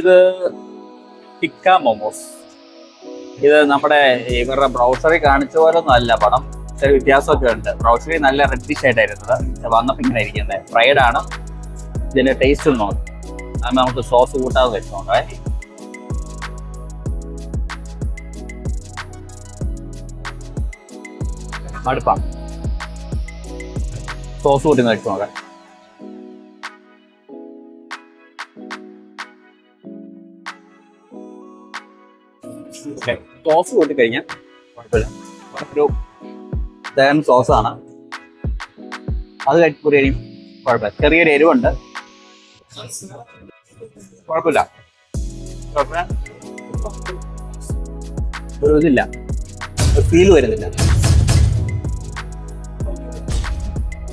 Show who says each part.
Speaker 1: ഇത് ടിക്ക മോമോസ്. ഇത് നമ്മുടെ ഇവരുടെ ബ്രൗസറിൽ കാണിച്ച പോലെ ഒന്നും അല്ല പടം. ചെറിയ വ്യത്യാസമൊക്കെ ഉണ്ട്. ബ്രൗസറി നല്ല റെഡിഷ് ആയിട്ടായിരുന്നത്. വന്നപ്പോൾ ഇങ്ങനെ ഇരിക്കുന്നത് ഫ്രൈഡ് ആണ്. ഇതിന്റെ ടേസ്റ്റ് ഒന്ന് നോക്കാം. അത് നമുക്ക് സോസ് കൂട്ടാതെ വെച്ചോണ്ടേ മടുപ്പാണ് സോസ് കൂട്ടി ഒന്ന് സോസ് കൂട്ടി കഴിഞ്ഞാൽ കുഴപ്പമില്ല. ഒരു തേൻ സോസാണ് അത് ഇനിയും കുഴപ്പമില്ല. ചെറിയൊരു എരിവുണ്ട്. കുഴപ്പമില്ല. കുഴപ്പമില്ല. ഒരു ഇതില്ല. ഫീൽ വരുന്നില്ല.